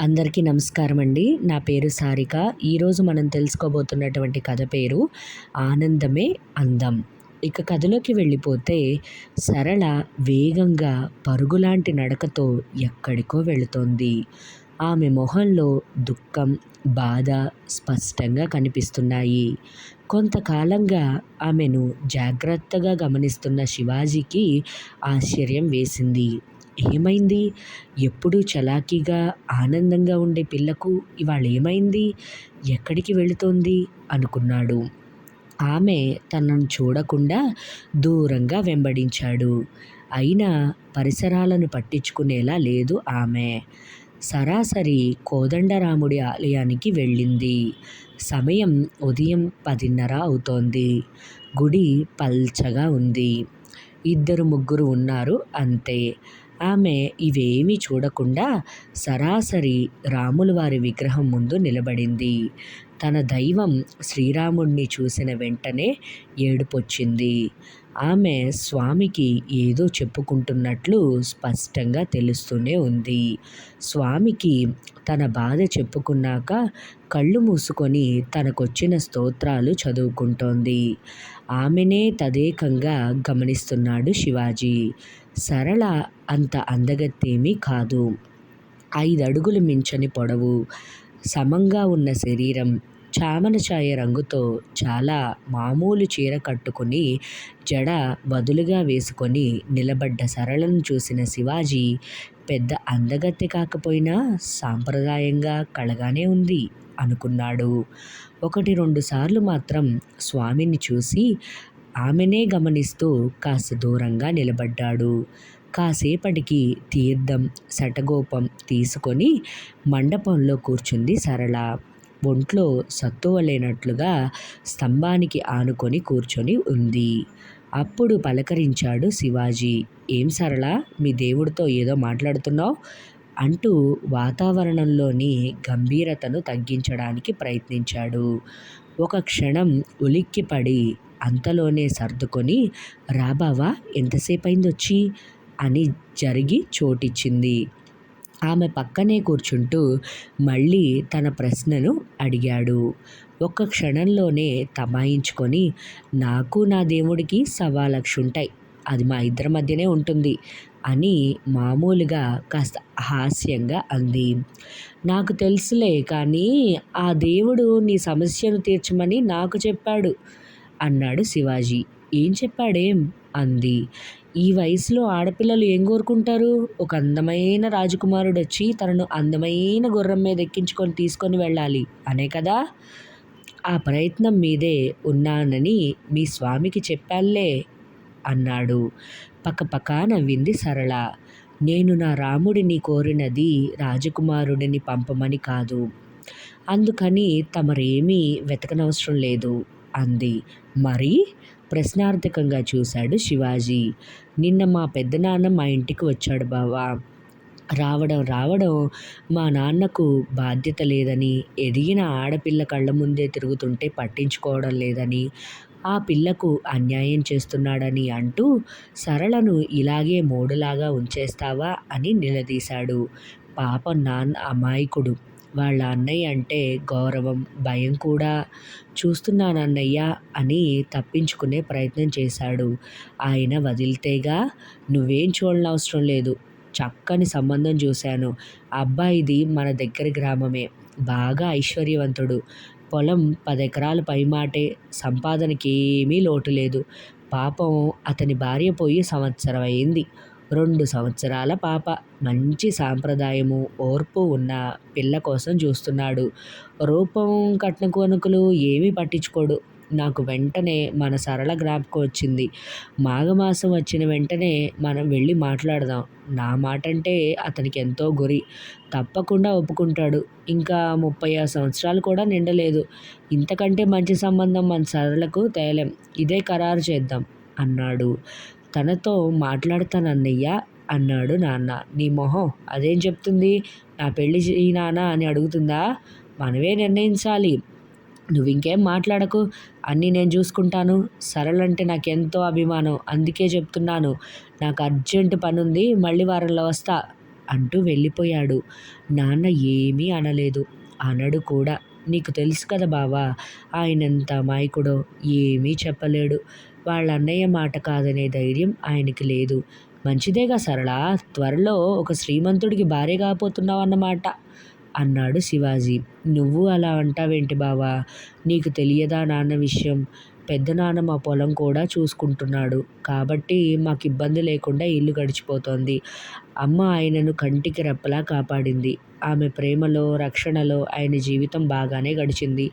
అందరికీ నమస్కారం అండి నా పేరు సారిక. ఈరోజు మనం తెలుసుకోబోతున్నటువంటి కథ పేరు ఆనందమే అందం. ఇక కథలోకి వెళ్ళిపోతే సరళ వేగంగా పరుగులాంటి నడకతో ఎక్కడికో వెళుతోంది. ఆమె మొహంలో దుఃఖం బాధ స్పష్టంగా కనిపిస్తున్నాయి. కొంతకాలంగా ఆమెను జాగ్రత్తగా గమనిస్తున్న శివాజీకి ఆశ్చర్యం వేసింది. ఏమైంది? ఎప్పుడూ చలాకీగా ఆనందంగా ఉండే పిల్లకు ఇవాళ ఏమైంది? ఎక్కడికి వెళుతోంది? అనుకున్నాడు. ఆమె తనను చూడకుండా దూరంగా వెంబడించాడు. అయినా పరిసరాలను పట్టించుకునేలా లేదు ఆమె. సరాసరి కోదండరాముడి ఆలయానికి వెళ్ళింది. సమయం ఉదయం పదిన్నర అవుతోంది. గుడి పల్చగా ఉంది. ఇద్దరు ముగ్గురు ఉన్నారు అంతే. ఆమె ఇవేమీ చూడకుండా సరాసరి రాముల వారి విగ్రహం ముందు నిలబడింది. తన దైవం శ్రీరాముణ్ణి చూసిన వెంటనే ఏడుపొచ్చింది. ఆమె స్వామికి ఏదో చెప్పుకుంటున్నట్లు స్పష్టంగా తెలుస్తూనే ఉంది. స్వామికి తన బాధ చెప్పుకున్నాక కళ్ళు మూసుకొని తనకొచ్చిన స్తోత్రాలు చదువుకుంటోంది. ఆమెనే తదేకంగా గమనిస్తున్నాడు శివాజీ. సరళ అంత అందగత్తేమీ కాదు. ఐదు అడుగులు మించని పొడవు సమంగా ఉన్న శరీరం చామన ఛాయ రంగుతో చాలా మామూలు చీర కట్టుకుని జడ వదులుగా వేసుకొని నిలబడ్డ సరళను చూసిన శివాజీ పెద్ద అందగత్తె కాకపోయినా సాంప్రదాయంగా కళగానే ఉంది. అనుకున్నాడు. ఒకటి రెండు సార్లు మాత్రం స్వామిని చూసి ఆమెనే గమనిస్తూ కాస్త దూరంగా నిలబడ్డాడు. కాసేపటికి తీర్థం శటగోపం తీసుకొని మండపంలో కూర్చుంది సరళ. ఒంట్లో సత్తువ లేనట్లుగా స్తంభానికి ఆనుకొని కూర్చొని ఉంది. అప్పుడు పలకరించాడు శివాజీ. ఏం సరళ మీ దేవుడితో ఏదో మాట్లాడుతున్నావు? అంటూ వాతావరణంలోని గంభీరతను తగ్గించడానికి ప్రయత్నించాడు. ఒక క్షణం ఉలిక్కిపడి అంతలోనే సర్దుకొని రాబావా ఎంతసేపు వచ్చి అని జరిగి చోటిచ్చింది. ఆమె పక్కనే కూర్చుంటూ మళ్ళీ తన ప్రశ్నను అడిగాడు. ఒక్క క్షణంలోనే తమాయించుకొని నాకు నా దేవుడికి సవా లక్ష ఉంటాయి అది మా ఇద్దరి మధ్యనే ఉంటుంది. అని మామూలుగా కాస్త హాస్యంగా అంది. నాకు తెలుసులే కానీ ఆ దేవుడు నీ సమస్యను తీర్చమని నాకు చెప్పాడు అన్నాడు శివాజీ. ఏం చెప్పాడేం? అంది. ఈ వయసులో ఆడపిల్లలు ఏం కోరుకుంటారు? ఒక అందమైన రాజకుమారుడు వచ్చి తనను అందమైన గుర్రం మీద ఎక్కించుకొని తీసుకొని వెళ్ళాలి అనే కదా? ఆ ప్రయత్నం మీదే ఉన్నానని మీ స్వామికి చెప్పాలే అన్నాడు. పక్కపక్క నవ్వింది సరళ. నేను నా రాముడిని కోరినది రాజకుమారుడిని పంపమని కాదు. అందుకని తమరేమీ వెతకనవసరం లేదు అంది. మరి? ప్రశ్నార్థకంగా చూశాడు శివాజీ. నిన్న మా పెద్దనాన్న మా ఇంటికి వచ్చాడు బావా. రావడం రావడం మా నాన్నకు బాధ్యత లేదని ఎదిగిన ఆడపిల్ల కళ్ళ ముందే తిరుగుతుంటే పట్టించుకోవడం లేదని ఆ పిల్లకు అన్యాయం చేస్తున్నాడని అంటూ సరళను ఇలాగే మోడులాగా ఉంచేస్తావా అని నిలదీశాడు. పాపం నాన్న అమాయకుడు. వాళ్ళ అన్నయ్య అంటే గౌరవం భయం కూడా. చూస్తున్నాను అన్నయ్య అని తప్పించుకునే ప్రయత్నం చేశాడు. ఆయన వదిలితేగా నువ్వేం చూడనవసరం లేదు. చక్కని సంబంధం చూశాను. అబ్బాయిది మన దగ్గర గ్రామమే. బాగా ఐశ్వర్యవంతుడు. పొలం పదెకరాలు పైమాటే సంపాదనకి ఏమీ లోటు లేదు. పాపం అతని భార్య పోయి సంవత్సరం అయింది రెండు సంవత్సరాల పాప. మంచి సాంప్రదాయము ఓర్పు ఉన్న పిల్ల కోసం చూస్తున్నాడు. రూపం కట్న కొనుకలు ఏమీ పట్టించుకోడు. నాకు వెంటనే మన సరళ జ్ఞాపకం వచ్చింది. మాఘమాసం వచ్చిన వెంటనే మనం వెళ్ళి మాట్లాడదాం. నా మాట అంటే అతనికి ఎంతో గురి. తప్పకుండా ఒప్పుకుంటాడు. ఇంకా ముప్పై ఆరు సంవత్సరాలు కూడా నిండలేదు. ఇంతకంటే మంచి సంబంధం మన సరళకు తేలేం. ఇదే ఖరారు చేద్దాం. అన్నాడు. తనతో మాట్లాడతానన్నయ్య అన్నాడు నాన్న. నీ మొహం అదేం చెప్తుంది? నా పెళ్ళి నాన్న అని అడుగుతుందా? మనమే నిర్ణయించాలి. నువ్వు ఇంకేం మాట్లాడకు? అన్నీ నేను చూసుకుంటాను. సరళంటే నాకు ఎంతో అభిమానం. అందుకే చెప్తున్నాను. నాకు అర్జెంట్ పని ఉంది మళ్ళీ వారంలో వస్తా అంటూ వెళ్ళిపోయాడు. నాన్న ఏమీ అనలేదు. అనడు కూడా. నీకు తెలుసు కదా బావా ఆయనంత అమాయకుడో ఏమీ చెప్పలేడు. వాళ్ళ అన్నయ్య మాట కాదనే ధైర్యం ఆయనకి లేదు. మంచిదేగా సరళ త్వరలో ఒక శ్రీమంతుడికి భార్య కాబోతున్నావు అన్నమాట అన్నాడు శివాజీ. నువ్వు అలా అంటావేంటి బావా? నీకు తెలియదా నాన్న విషయం? పెద్ద నాన్న మా పొలం కూడా చూసుకుంటున్నాడు. కాబట్టి మాకు ఇబ్బంది లేకుండా ఇల్లు గడిచిపోతోంది. అమ్మ ఆయనను కంటికి రెప్పలా కాపాడింది. ఆమె ప్రేమలో రక్షణలో ఆయన జీవితం బాగానే గడిచింది.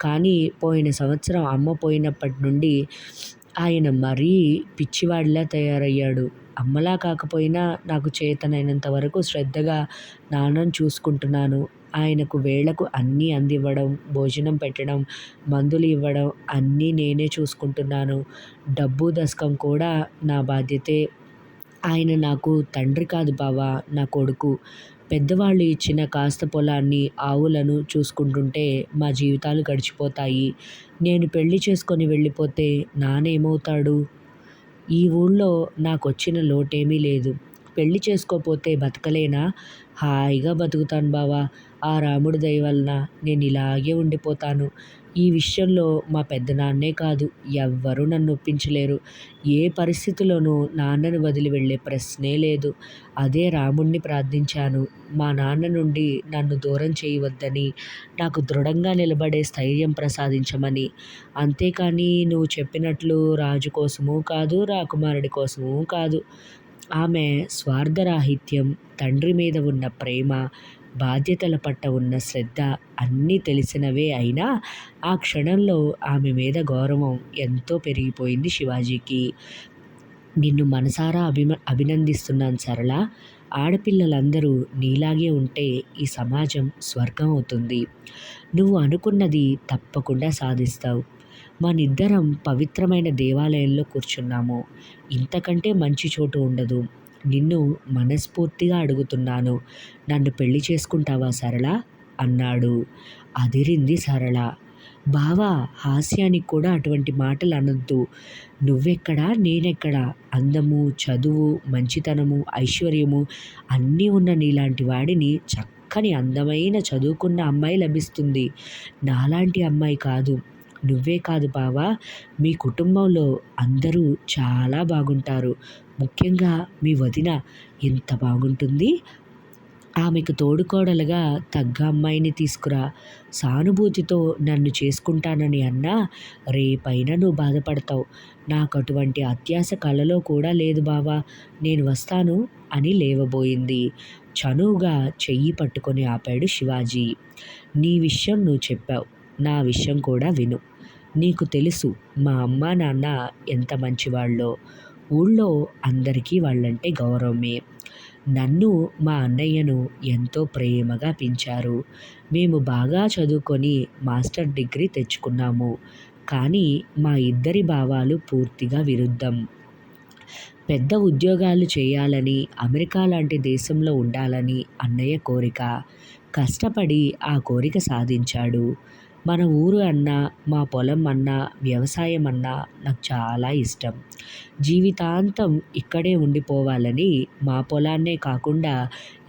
కానీ పోయిన సంవత్సరం అమ్మ పోయినప్పటి నుండి ఆయన మరీ పిచ్చివాడిలా తయారయ్యాడు. అమ్మలా కాకపోయినా నాకు చేతనైనంత వరకు శ్రద్ధగా నాన్నను చూసుకుంటున్నాను. ఆయనకు వేళకు అన్నీ అందివ్వడం భోజనం పెట్టడం మందులు ఇవ్వడం అన్నీ నేనే చూసుకుంటున్నాను. డబ్బు దశకం కూడా నా బాధ్యతే. ఆయన నాకు తండ్రి కాదు బావా నా కొడుకు. పెద్దవాళ్ళు ఇచ్చిన కాస్త పొలాన్ని ఆవులను చూసుకుంటుంటే మా జీవితాలు గడిచిపోతాయి. నేను పెళ్ళి చేసుకొని వెళ్ళిపోతే నానేమవుతాడు? ఈ ఊళ్ళో నాకు వచ్చిన లోటేమీ లేదు. పెళ్ళి చేసుకోపోతే బతకలేనా? హాయిగా బతుకుతాను బావా. ఆ రాముడి దయ వలన నేను ఇలాగే ఉండిపోతాను. ఈ విషయంలో మా పెద్దనాన్నే కాదు ఎవ్వరూ నన్ను ఒప్పించలేరు. ఏ పరిస్థితిలోనూ నాన్నను వదిలి వెళ్ళే ప్రశ్నే లేదు. అదే రాముణ్ణి ప్రార్థించాను. మా నాన్న నుండి నన్ను దూరం చేయవద్దని నాకు దృఢంగా నిలబడే స్థైర్యం ప్రసాదించమని. అంతేకాని నువ్వు చెప్పినట్లు రాజు కోసమూ కాదు రాకుమారుడి కోసమూ కాదు. ఆమె స్వార్థరాహిత్యం తండ్రి మీద ఉన్న ప్రేమ బాధ్యతల పట్ల ఉన్న శ్రద్ధ అన్నీ తెలిసినవే అయినా ఆ క్షణంలో ఆమె మీద గౌరవం ఎంతో పెరిగిపోయింది శివాజీకి. నిన్ను మనసారా అభిమ అభినందిస్తున్నాను సరళ. ఆడపిల్లలందరూ నీలాగే ఉంటే ఈ సమాజం స్వర్గం అవుతుంది. నువ్వు అనుకున్నది తప్పకుండా సాధిస్తావు. మనిద్దరం పవిత్రమైన దేవాలయంలో కూర్చున్నాము. ఇంతకంటే మంచి చోటు ఉండదు. నిన్ను మనస్ఫూర్తిగా అడుగుతున్నాను. నన్ను పెళ్ళి చేసుకుంటావా సరళ? అన్నాడు. అదిరింది సరళ. బావా హాస్యానికి కూడా అటువంటి మాటలు అనొద్దు. నువ్వెక్కడా? నేనెక్కడా? అందము చదువు మంచితనము ఐశ్వర్యము అన్నీ ఉన్న నీలాంటి వాడిని చక్కని అందమైన చదువుకున్న అమ్మాయి లభిస్తుంది. నాలాంటి అమ్మాయి కాదు. నువ్వే కాదు బావా. మీ కుటుంబంలో అందరూ చాలా బాగుంటారు. ముఖ్యంగా మీ వదిన ఎంత బాగుంటుంది. ఆమెకు తోడుకోడలుగా తగ్గ అమ్మాయిని తీసుకురా. సానుభూతితో నన్ను చేసుకుంటానని అన్నా రేపైనా నువ్వు బాధపడతావు. నాకు అటువంటి అత్యాశ కలలో కూడా లేదు బావా. నేను వస్తాను అని లేవబోయింది. చనువుగా చెయ్యి పట్టుకొని ఆపాడు శివాజీ. నీ విషయం నువ్వు చెప్పావు. నా విషయం కూడా విను. నీకు తెలుసు మా అమ్మ నాన్న ఎంత మంచివాళ్ళో. ఊళ్ళో అందరికీ వాళ్ళంటే గౌరవమే. నన్ను మా అన్నయ్యను ఎంతో ప్రేమగా పెంచారు. మేము బాగా చదువుకొని మాస్టర్ డిగ్రీ తెచ్చుకున్నాము. కానీ మా ఇద్దరి భావాలు పూర్తిగా విరుద్ధం. పెద్ద ఉద్యోగాలు చేయాలని అమెరికా లాంటి దేశంలో ఉండాలని అన్నయ్య కోరిక. కష్టపడి ఆ కోరిక సాధించాడు. మన ఊరు అన్నా మా పొలం అన్నా వ్యవసాయం అన్నా నాకు చాలా ఇష్టం. జీవితాంతం ఇక్కడే ఉండిపోవాలని మా పొలాన్నే కాకుండా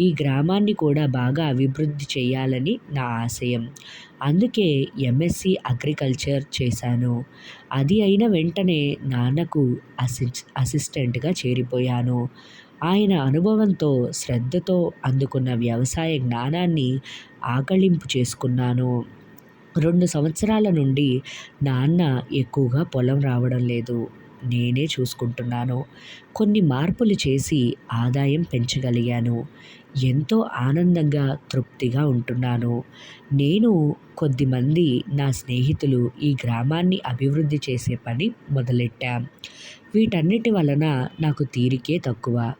ఈ గ్రామాన్ని కూడా బాగా అభివృద్ధి చేయాలని నా ఆశయం. అందుకే ఎంఎస్సి అగ్రికల్చర్ చేశాను. అది అయిన వెంటనే నాన్నకు అసిస్ అసిస్టెంట్గా చేరిపోయాను. ఆయన అనుభవంతో శ్రద్ధతో అందుకున్న వ్యవసాయ జ్ఞానాన్ని ఆకళింపు చేసుకున్నాను. రెండు సంవత్సరాల నుండి నాన్న ఎక్కువగా పొలం రావడం లేదు. నేనే చూసుకుంటున్నాను. కొన్ని మార్పులు చేసి ఆదాయం పెంచగలిగాను. ఎంతో ఆనందంగా తృప్తిగా ఉంటున్నాను. నేను కొద్దిమంది నా స్నేహితులు ఈ గ్రామాన్ని అభివృద్ధి చేసే పని మొదలెట్టాం. వీటన్నిటి వలన నాకు తీరికే తక్కువ.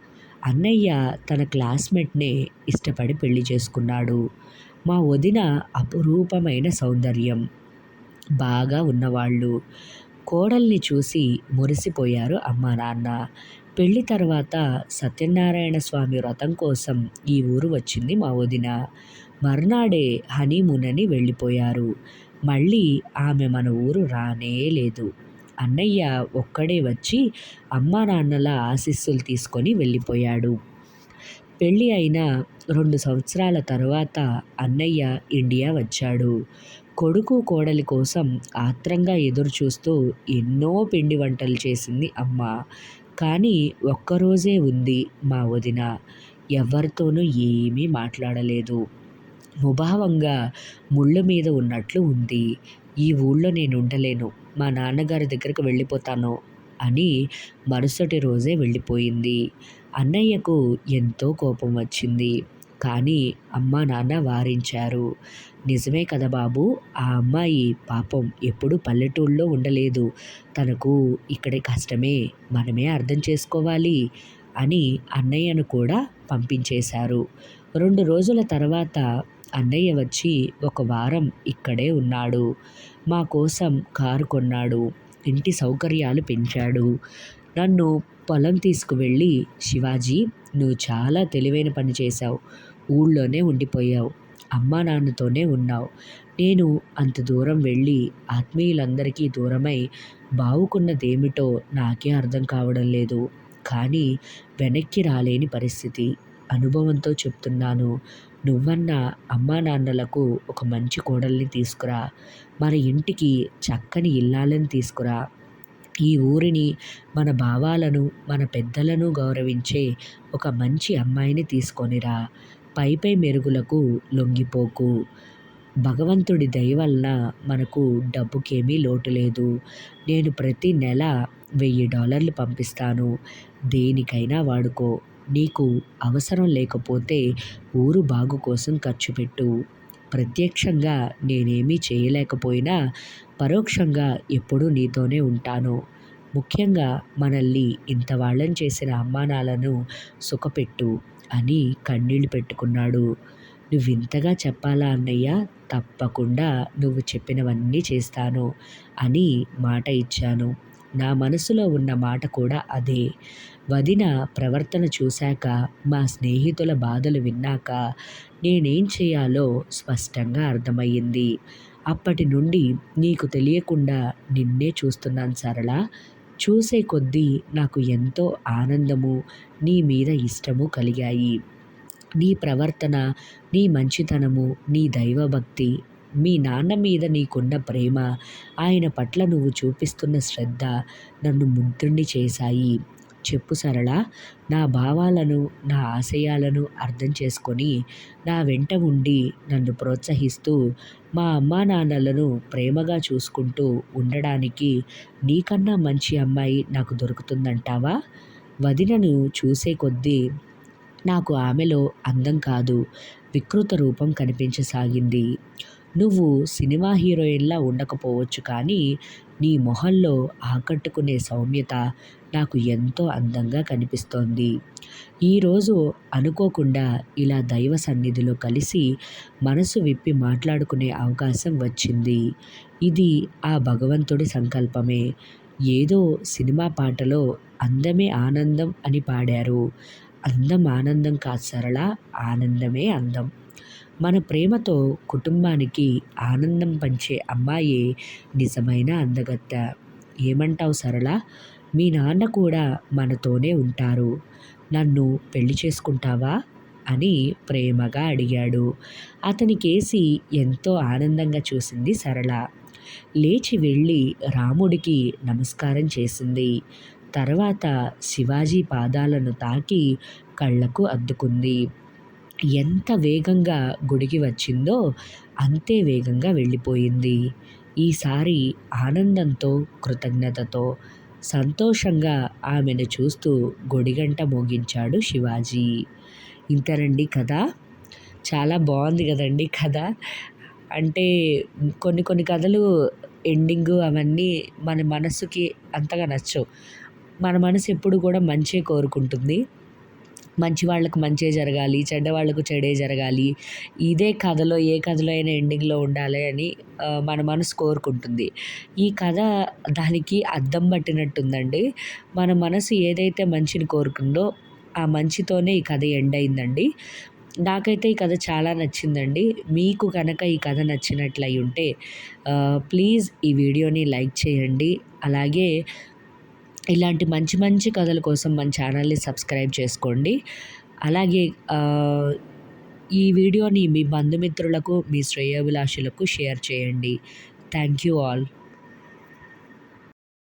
అన్నయ్య తన క్లాస్మేట్నే ఇష్టపడి పెళ్ళి చేసుకున్నాడు. మా వదిన అపురూపమైన సౌందర్యం. బాగా ఉన్నవాళ్ళు. కోడల్ని చూసి మురిసిపోయారు అమ్మా నాన్న. పెళ్ళి తర్వాత సత్యనారాయణ స్వామి వ్రతం కోసం ఈ ఊరు వచ్చింది మా వదిన. మర్నాడే హనీమూన్ అని వెళ్ళిపోయారు. మళ్ళీ ఆమె మన ఊరు రానే లేదు. అన్నయ్య ఒక్కడే వచ్చి అమ్మా నాన్నల ఆశీస్సులు తీసుకొని వెళ్ళిపోయాడు. పెళ్ళి అయిన రెండు సంవత్సరాల తరువాత అన్నయ్య ఇండియా వచ్చాడు. కొడుకు కోడలి కోసం ఆత్రంగా ఎదురు చూస్తూ ఎన్నో పిండి వంటలు చేసింది అమ్మ. కానీ ఒక్కరోజే ఉంది మా వదిన. ఎవరితోనూ ఏమీ మాట్లాడలేదు. ముభావంగా ముళ్ళ మీద ఉన్నట్లు ఉంది. ఈ ఊళ్ళో నేను ఉండలేను మా నాన్నగారి దగ్గరికి వెళ్ళిపోతాను. అని మరుసటి రోజే వెళ్ళిపోయింది. అన్నయ్యకు ఎంతో కోపం వచ్చింది. కానీ అమ్మ నాన్న వారించారు. నిజమే కదా బాబు ఆ అమ్మాయి పాపం ఎప్పుడు పల్లెటూళ్ళలో ఉండలేదు. తనకు ఇక్కడే కష్టమే మనమే అర్థం చేసుకోవాలి అని అన్నయ్యను కూడా పంపించేశారు. రెండు రోజుల తర్వాత అన్నయ్య వచ్చి ఒక వారం ఇక్కడే ఉన్నాడు. మా కోసం కారు కొన్నాడు. ఇంటి సౌకర్యాలు పెంచాడు. నన్ను పొలం తీసుకువెళ్ళి శివాజీ నువ్వు చాలా తెలివైన పని చేశావు. ఊళ్ళోనే ఉండిపోయావు. అమ్మా నాన్నతోనే ఉన్నావు. నేను అంత దూరం వెళ్ళి ఆత్మీయులందరికీ దూరమై బావుకున్నదేమిటో నాకే అర్థం కావడం లేదు. కానీ వెనక్కి రాలేని పరిస్థితి. అనుభవంతో చెప్తున్నాను. నువ్వన్నా అమ్మా నాన్నలకు ఒక మంచి కోడల్ని తీసుకురా. మన ఇంటికి చక్కని ఇల్లాలని తీసుకురా. ఈ ఊరిని మన భావాలను మన పెద్దలను గౌరవించే ఒక మంచి అమ్మాయిని తీసుకొనిరా. పై పై మెరుగులకు లొంగిపోకు. భగవంతుడి దయ వలన మనకు డబ్బుకేమీ లోటు లేదు. నేను ప్రతి నెల వెయ్యి డాలర్లు పంపిస్తాను. దేనికైనా వాడుకో. నీకు అవసరం లేకపోతే ఊరు బాగు కోసం ఖర్చు పెట్టు. ప్రత్యక్షంగా నేనేమీ చేయలేకపోయినా పరోక్షంగా ఎప్పుడూ నీతోనే ఉంటాను. ముఖ్యంగా మనల్ని ఇంత వాళ్ళని చేసిన అమ్మానాలను సుఖపెట్టు అని కన్నీళ్ళు పెట్టుకున్నాడు. నువ్వు ఇంతగా చెప్పాలా అన్నయ్య? తప్పకుండా నువ్వు చెప్పినవన్నీ చేస్తాను అని మాట ఇచ్చాను. నా మనసులో ఉన్న మాట కూడా అదే. వదిన ప్రవర్తన చూశాక మా స్నేహితుల బాధలు విన్నాక నేనేం చేయాలో స్పష్టంగా అర్థమయ్యింది. అప్పటి నుండి నీకు తెలియకుండా నిన్నే చూస్తున్నాను సరళ. చూసే కొద్దీ నాకు ఎంతో ఆనందము నీ మీద ఇష్టము కలిగాయి. నీ ప్రవర్తన నీ మంచితనము నీ దైవభక్తి మీ నాన్న మీద నీకున్న ప్రేమ ఆయన పట్ల నువ్వు చూపిస్తున్న శ్రద్ధ నన్ను ముగ్ధుణ్ణి చేశాయి. చెప్పు సరళ నా భావాలను నా ఆశయాలను అర్థం చేసుకొని నా వెంట ఉండి నన్ను ప్రోత్సహిస్తూ మా అమ్మా నాన్నలను ప్రేమగా చూసుకుంటూ ఉండడానికి నీకన్నా మంచి అమ్మాయి నాకు దొరుకుతుందంటావా? వదినను చూసే కొద్దీ నాకు ఆమెలో అందం కాదు వికృత రూపం కనిపించసాగింది. నువ్వు సినిమా హీరోయిన్లా ఉండకపోవచ్చు కానీ నీ మొహంలో ఆకట్టుకునే సౌమ్యత నాకు ఎంతో అందంగా కనిపిస్తోంది. ఈరోజు అనుకోకుండా ఇలా దైవ సన్నిధిలో కలిసి మనసు విప్పి మాట్లాడుకునే అవకాశం వచ్చింది. ఇది ఆ భగవంతుడి సంకల్పమే. ఏదో సినిమా పాటలో అందమే ఆనందం అని పాడారు. అందం ఆనందం కాదు సరళ ఆనందమే అందం. మన ప్రేమతో కుటుంబానికి ఆనందం పంచే అమ్మాయే నిజమైన అందగత్త. ఏమంటావు సరళ? మీ నాన్న కూడా మనతోనే ఉంటారు. నన్ను పెళ్ళి చేసుకుంటావా? అని ప్రేమగా అడిగాడు. అతని కేసి ఎంతో ఆనందంగా చూసింది సరళ. లేచి వెళ్ళి రాముడికి నమస్కారం చేసింది. తర్వాత శివాజీ పాదాలను తాకి కళ్ళకు అద్దుకుంది. ఎంత వేగంగా గుడికి వచ్చిందో అంతే వేగంగా వెళ్ళిపోయింది. ఈసారి ఆనందంతో కృతజ్ఞతతో సంతోషంగా ఆమెను చూస్తూ గొడిగంట మోగించాడు శివాజీ. ఇంతరండి కథ? చాలా బాగుంది కదండి కథ. అంటే కొన్ని కొన్ని కథలు ఎండింగు అవన్నీ మన మనసుకి అంతగా నచ్చవు. మన మనసు ఎప్పుడు కూడా మంచి కోరుకుంటుంది. మంచి వాళ్ళకు మంచే జరగాలి చెడ్డ వాళ్ళకు చెడే జరగాలి ఇదే కథలో ఏ కథలో అయినా ఎండింగ్లో ఉండాలి అని మన మనసు కోరుకుంటుంది. ఈ కథ దానికి అద్దం పట్టినట్టుందండి. మన మనసు ఏదైతే మంచిని కోరుకుందో ఆ మంచితోనే ఈ కథ ఎండ్ అయిందండి. నాకైతే ఈ కథ చాలా నచ్చిందండి. మీకు కనుక ఈ కథ నచ్చినట్లయి ఉంటే ప్లీజ్ ఈ వీడియోని లైక్ చేయండి. అలాగే ఇలాంటి మంచి మంచి కథల కోసం మన ఛానల్ని సబ్స్క్రైబ్ చేసుకోండి. అలాగే ఈ వీడియోని మీ బంధుమిత్రులకు మీ శ్రేయోభిలాషులకు షేర్ చేయండి. Thank you all.